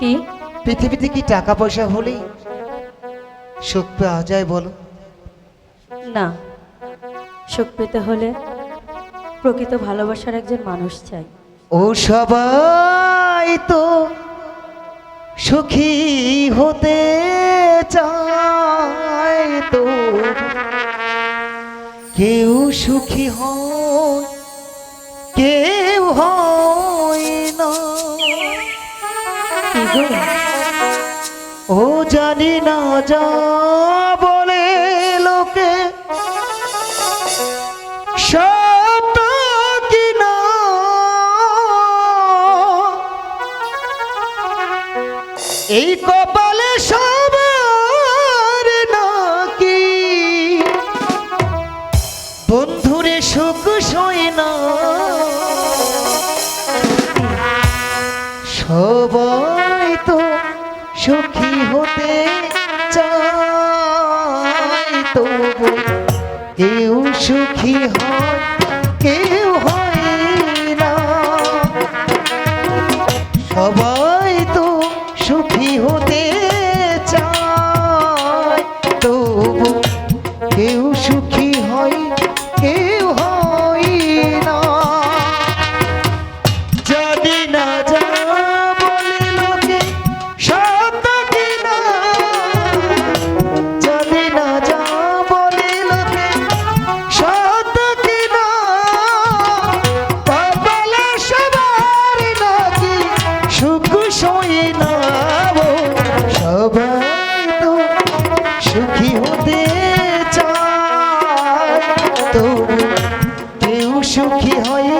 কি? পৃথিবীতে কি টাকা পয়সা হলেই সুখ পাওয়া যায় বলো? না। সুখ পেতে হলে প্রকৃত ভালোবাসার একজন মানুষ চাই। ও সবাই তো সুখী হতে চায় তো। কেউ সুখী হন কেউ গো। ও জানি না যা বলে লোকে এই কথা কেউ সুখী হয় কেউ সুখী হয়ে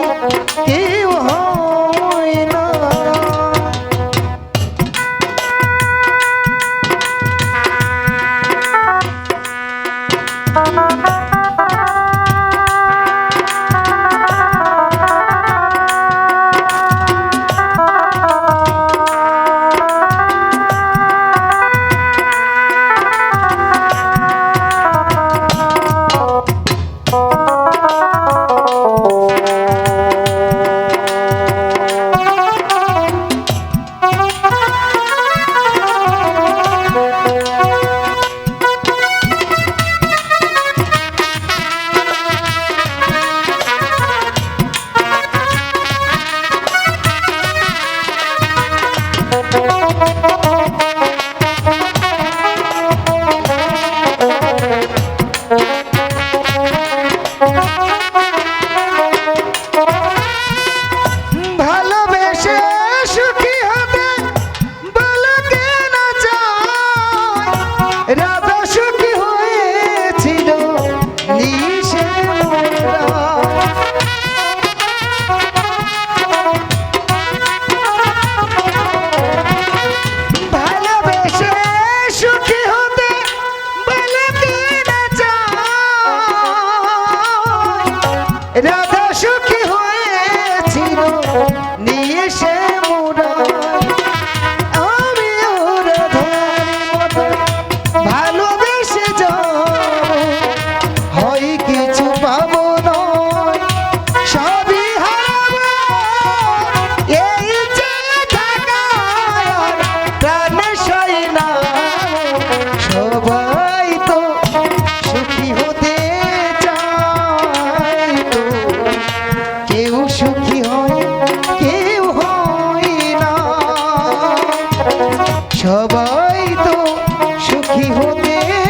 Natasha Kim! হয়তো সুখী হতে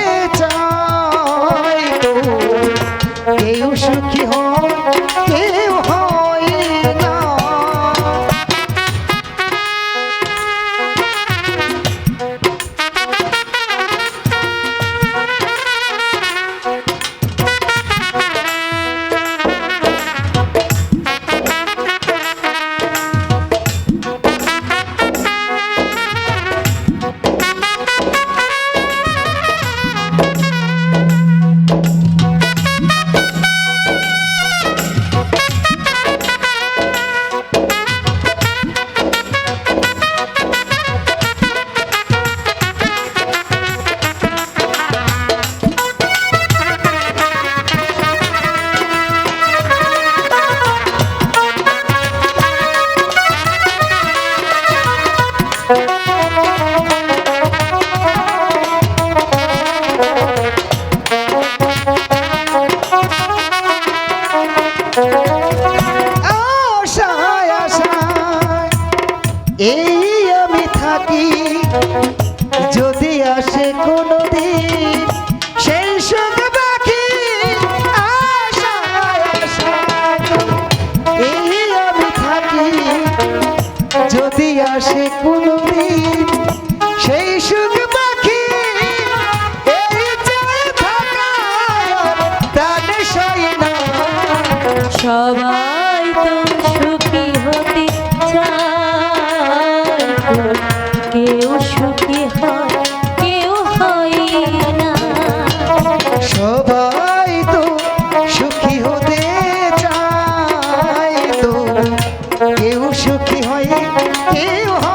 সেই আসে কোনো দিন সেই প্রাণে সয় না। সবাই সুখী হতে চায়। কেউ সুখী কেউ সুখী হয় কেউ